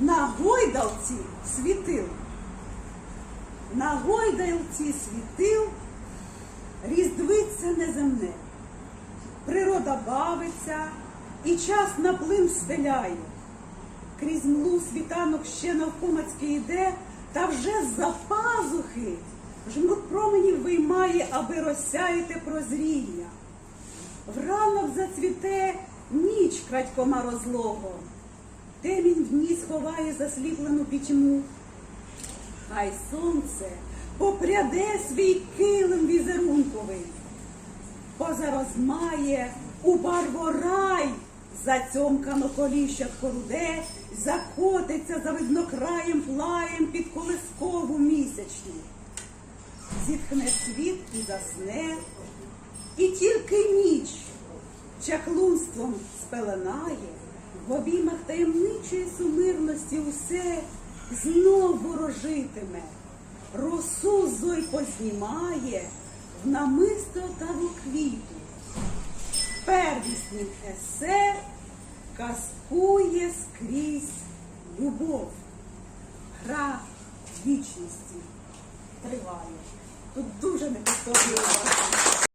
на гойдалці світил. На гойдалці світил різдвиться неземне. Природа бавиться і час на плин стеляє. Крізь млу світанок ще навпомацьки йде, та вже з-за пазухи жмут променів виймає, аби розсяяти прозріння. Вранок зацвіте ніч крадькома розлого, темінь в ній сховає засліплену пітьму. Хай сонце попряде свій килим візерунковий, позарозмає у барворай зацьомкано коліщатко руде, закотиться за виднокраєм плаєм під колискову місячну. Зітхне світ і засне, і тільки ніч чаклунством спеленає, в обіймах таємничої сумирності усе знов ворожитиме, росу зой познімає в намисто та в квіту. Первісним есе казкує скрізь любов. Гра вічності триває. Тут дуже неповторно.